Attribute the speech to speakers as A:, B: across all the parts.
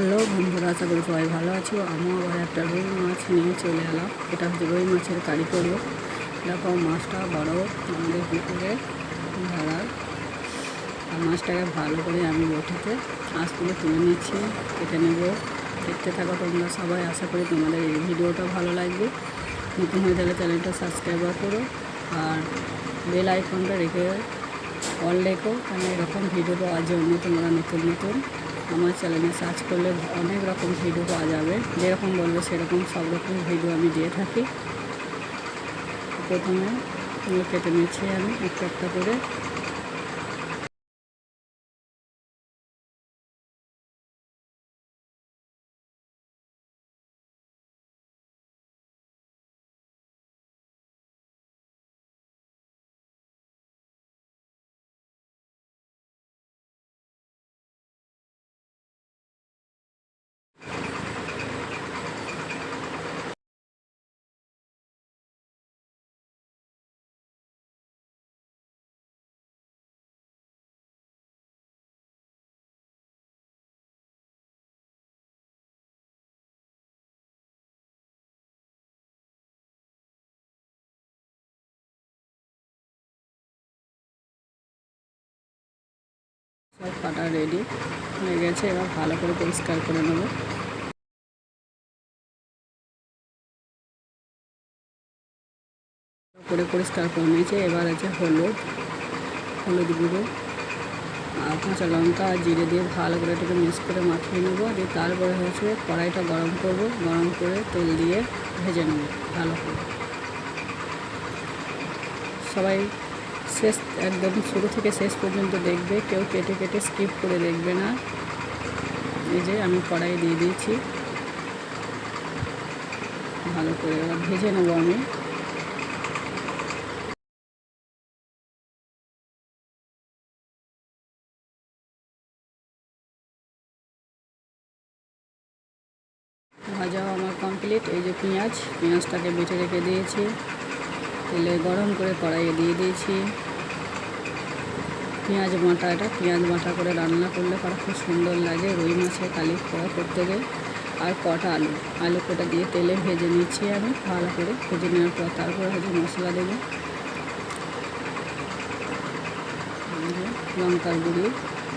A: Hello বন্ধুরা, আশা করি সবাই ভালো আছো। আমিও আবার একটা রুই মাছ নিয়ে চলে এলাম। এটা হচ্ছে রুই মাছের কারি করব দেখো মাছটা বড়, আমাদের পুকুরে ধরা। আর মাছটাকে ভালো করে আমি বটিতে আঁচ তুলে নিচ্ছি। কেটে নেব। দেখতে থাকো তোমরা সবাই। আশা করি তোমাদের এই ভিডিওটা ভালো লাগবে। নতুন হয়ে থাকলে চ্যানেলটা সাবস্ক্রাইব করো। আর বেল আইকনটা রেখে অল রেখো। কেন এরকম ভিডিও পাওয়ার জন্য তোমরা নতুন নতুন আমার চ্যানেলে সার্চ করলে অনেক রকম ভিডিও পাওয়া যাবে। যেরকম বলবে সেরকম সব রকম ভিডিও আমি দিয়ে থাকি। প্রথমে কেটে নিচ্ছি আমি একটা একটা করে। সব কাটা রেডি হয়ে গেছে, এবার ভালো করে পরিষ্কার করে নেব। করে পরিষ্কার করে নিয়েছে, এবার আছে হলুদ হলুদ গুঁড়ো, আর কাঁচা লঙ্কা আর জিরে দিয়ে ভালো করে এটাকে মিক্স করে মাখিয়ে নেব দিয়ে তারপরে হচ্ছে কড়াইটা গরম করব, গরম করে তেল দিয়ে ভেজে নেব ভালো করে। সবাই শেষ, একদম শুরু থেকে শেষ পর্যন্ত দেখবে, কেউ কেটে কেটে স্কিপ করে দেখবে না। এই যে আমি কড়াই দিয়ে দিয়েছি। ভালো করে ভেজে নেব আমি। ভাজাও আমার কমপ্লিট এই যে পেঁয়াজ, পেঁয়াজটাকে বেটে রেখে দিয়েছি। তেলে গরম করে কড়াইয়ে দিয়ে দিয়েছি। পেঁয়াজ বাটা, এটা পেঁয়াজ বাটা করে রান্না করলে পরে খুব সুন্দর লাগে। রুই মাছের কালি খাওয়া করতে গেলে আর কটা আলু। আলু কটা দিয়ে তেলে ভেজে নিচ্ছি আমি, ভালো করে ভেজে নেওয়ার পর তারপরে হচ্ছে মশলা দেবো। লঙ্কার গুঁড়ি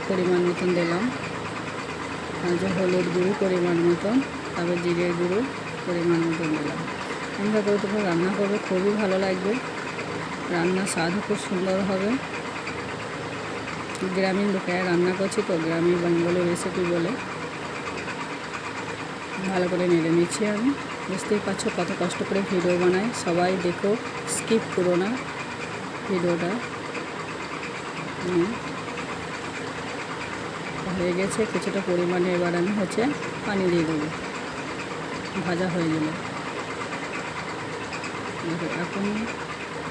A: পরিমাণ মতন দিলাম। আর যে হলুদ গুঁড়ি পরিমাণ মতন, তারপর জিরের গুঁড়ো পরিমাণ মতন দিলাম। এমনি করে তোমরা রান্না করবে, খুবই ভালো লাগবে। রান্নার স্বাদও খুব সুন্দর হবে। গ্রামীণ লোকেরা রান্না করছি, তো গ্রামীণ বেঙ্গলের রেসিপি বলে ভালো করে নেড়ে নিচ্ছি আমি। বুঝতেই পারছ কত কষ্ট করে ভিডিও বানাই। সবাই দেখো স্কিপ করো না ভিডিওটা। হয়ে গেছে, কিছুটা পরিমাণে এবার আমি হচ্ছে পানি দিয়ে দেবো। ভাজা হয়ে গেল। এখন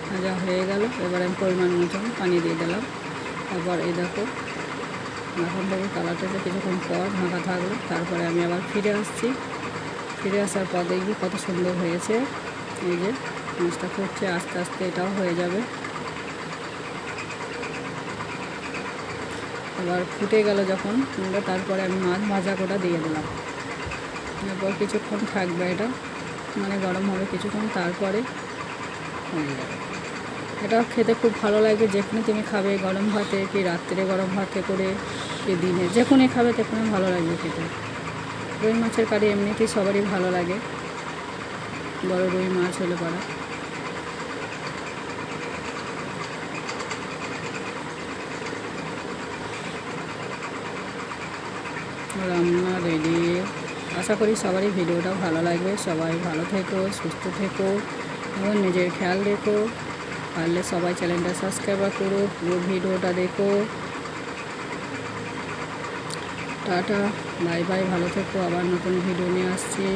A: ভাজা হয়ে গেল। এবার আমি পরিমাণ মতন পানি দিয়ে দিলাম। তারপর এই দেখো এখন থেকে কালারটা কিছুক্ষণ পর ঢাকা থাকল। তারপরে আমি আবার ফিরে আসছি। ফিরে আসার পর দেখি কত সুন্দর হয়েছে। এই যে মাছটা ফুটছে, আস্তে আস্তে এটাও হয়ে যাবে। আবার ফুটে গেল যখন তারপরে আমি মাছ ভাজা কোটা দিয়ে দিলাম। এরপর কিছুক্ষণ থাকবে এটা। মানে গরম হবে কিছুক্ষণ, তারপরে হয়ে যাবে। এটাও খেতে খুব ভালো লাগে, যেখানে তুমি খাবে গরম ভাতে কি রাত্রে গরম ভাতে করে, কি দিনে, যেখানে খাবে তেখানে ভালো লাগবে খেতে। রুই মাছের কারি এমনিতেই সবারই ভালো লাগে। বড় রুই মাছ হলে পড়া রান্না রেডি আশা করি সবারই ভিডিওটা ভালো লাগবে। সবাই ভালো থেকো, সুস্থ থেকো, এবং নিজের খেয়াল রেখো। পারলে সবাই চ্যানেলটা সাবস্ক্রাইব করো, পুরো ভিডিওটা দেখো। টাটা, বাই বাই, ভালো থেকো, আবার নতুন ভিডিও নিয়ে আসছি।